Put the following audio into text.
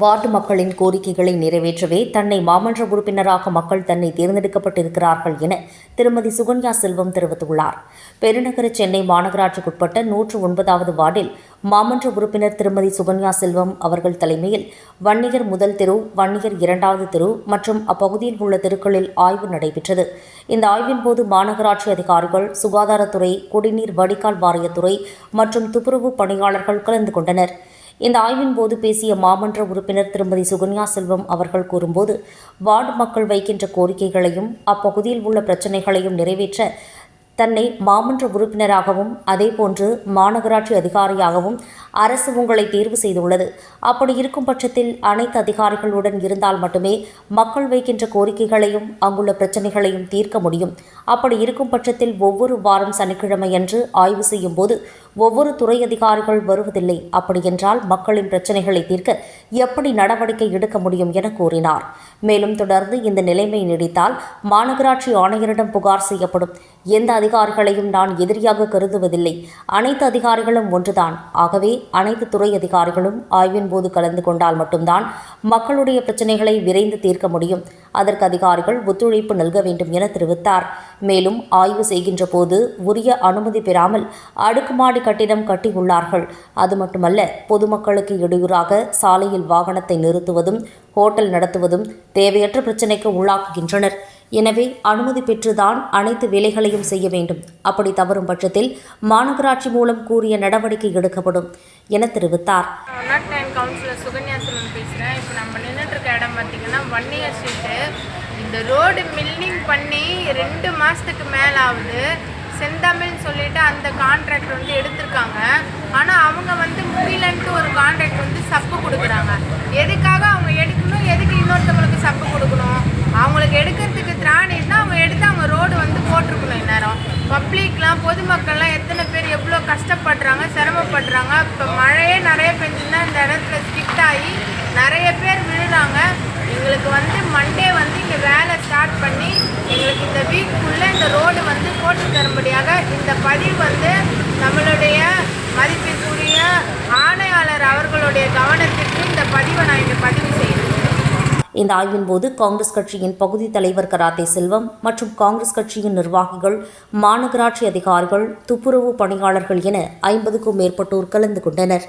Ward மக்களின் கோரிக்கைகளை நிறைவேற்றவே தன்னை மாமன்ற உறுப்பினராக மக்கள் தன்னை தேர்ந்தெடுக்கப்பட்டிருக்கிறார்கள் என திருமதி சுகன்யா செல்வம் தெரிவித்துள்ளார். பெருநகர சென்னை மாநகராட்சிக்குட்பட்ட நூற்று ஒன்பதாவது வார்டில் மாமன்ற உறுப்பினர் திருமதி சுகன்யா செல்வம் அவர்கள் தலைமையில் வன்னியர் முதல் தெரு வன்னியர் இரண்டாவது தெரு மற்றும் அப்பகுதியில் உள்ள தெருக்களில் ஆய்வு நடைபெற்றது. இந்த ஆய்வின் போது மாநகராட்சி அதிகாரிகள் சுகாதாரத்துறை குடிநீர் வடிகால் வாரியத்துறை மற்றும் துப்புரவு பணியாளர்கள் கலந்து கொண்டனர். இந்த ஆய்வின் போது பேசிய மாமன்ற உறுப்பினர் திருமதி சுகன்யா செல்வம் அவர்கள் கூறும்போது வார்டு மக்கள் வைக்கின்ற கோரிக்கைகளையும் அப்பகுதியில் உள்ள பிரச்சினைகளையும் நிறைவேற்ற தன்னை மாமன்ற உறுப்பினராகவும் அதேபோன்று மாநகராட்சி அதிகாரியாகவும் அரசு உங்களை தேர்வு செய்துள்ளது. அப்படி இருக்கும் பட்சத்தில் அனைத்து அதிகாரிகளுடன் இருந்தால் மட்டுமே மக்கள் வைக்கின்ற கோரிக்கைகளையும் அங்குள்ள பிரச்சனைகளையும் தீர்க்க முடியும். அப்படி இருக்கும் பட்சத்தில் ஒவ்வொரு வாரம் சனிக்கிழமையன்று ஆய்வு செய்யும் போது ஒவ்வொரு துறை அதிகாரிகள் வருவதில்லை. அப்படியென்றால் மக்களின் பிரச்சனைகளை தீர்க்க எப்படி நடவடிக்கை எடுக்க முடியும் என கூறினார். மேலும் தொடர்ந்து இந்த நிலைமை நீடித்தால் மாநகராட்சி ஆணையரிடம் புகார் செய்யப்படும். எந்த அதிகாரிகளையும் நான் எதிரியாக கருதுவதில்லை. அனைத்து அதிகாரிகளும் ஒன்றுதான். ஆகவே அனைத்து துறை அதிகாரிகளும் ஆய்வின் போது கலந்து கொண்டால் மட்டும்தான் மக்களுடைய பிரச்சனைகளை விரைந்து தீர்க்க முடியும். அதற்கு அதிகாரிகள் ஒத்துழைப்பு நல்க வேண்டும் என தெரிவித்தார். மேலும் ஆய்வு செய்கின்ற போது உரிய அனுமதி பெறாமல் அடுக்குமாடி கட்டிடம் கட்டியுள்ளார்கள். அது மட்டுமல்ல பொதுமக்களுக்கு இடையூறாக சாலையில் வாகனத்தை நிறுத்துவதும் ஹோட்டல் நடத்துவதும் தேவையற்ற பிரச்சினைக்கு உள்ளாக்குகின்றனர். எனவே அனுமதி பெற்றுதான் அனைத்து வேலைகளையும் செய்ய வேண்டும். அப்படி தவறும் பட்சத்தில் மாநகராட்சி மூலம் கூறிய நடவடிக்கை எடுக்கப்படும் என தெரிவித்தார். டைம் கவுன்சிலர் சுகன்யா பேசுகிறேன் இப்போ நம்ம இடம் ஒன் இயர் இந்த ரோடு மில்லிங் பண்ணி ரெண்டு மாதத்துக்கு மேலே ஆகுது செந்தமிழ்னு சொல்லிட்டு அந்த கான்ட்ராக்ட் வந்து எடுத்திருக்காங்க. ஆனால் அவங்க வந்து முடியலன்ட்டு ஒரு கான்ட்ராக்ட் வந்து சப்பு கொடுக்குறாங்க. எதுக்காக அவங்க எடுக்கணும்? எதுக்கு இன்னொருத்தவங்களுக்கு சப்பு கொடுக்கணும்? அவங்களுக்கு எடுக்கிறதுக்கு திராணி இருந்தால் அவங்க எடுத்து அவங்க ரோடு வந்து போட்டிருக்கணும் இந்நேரம். பப்ளிக்லாம் பொதுமக்கள்லாம் எத்தனை பேர் எவ்வளோ கஷ்டப்படுறாங்க சிரமப்படுறாங்க இப்போ மழையே நிறைய பெஞ்சுன்னா இந்த இடத்துல ஸ்கிட் ஆகி நிறைய பேர் விழுறாங்க. எங்களுக்கு வந்து மண்டே வந்து இங்கே வேலை ஸ்டார்ட் பண்ணி எங்களுக்கு இந்த வீக்குள்ளே இந்த ரோடு வந்து போட்டு தரும்படியாக இந்த பதிவு வந்து நம்மளுடைய மதிப்பிற்குரிய ஆணையாளர் அவர்களுடைய கவனத்திற்கு இந்த பதிவை நான் இங்கே பதிவு செய்கிறேன் இந்த ஆய்வின் போது காங்கிரஸ் கட்சியின் பகுதி தலைவர் கராத்தே செல்வம் மற்றும் காங்கிரஸ் கட்சியின் நிர்வாகிகள் மாநகராட்சி அதிகாரிகள் துப்புரவு பணியாளர்கள் என ஐம்பதுக்கும் மேற்பட்டோர் கலந்து கொண்டனர்.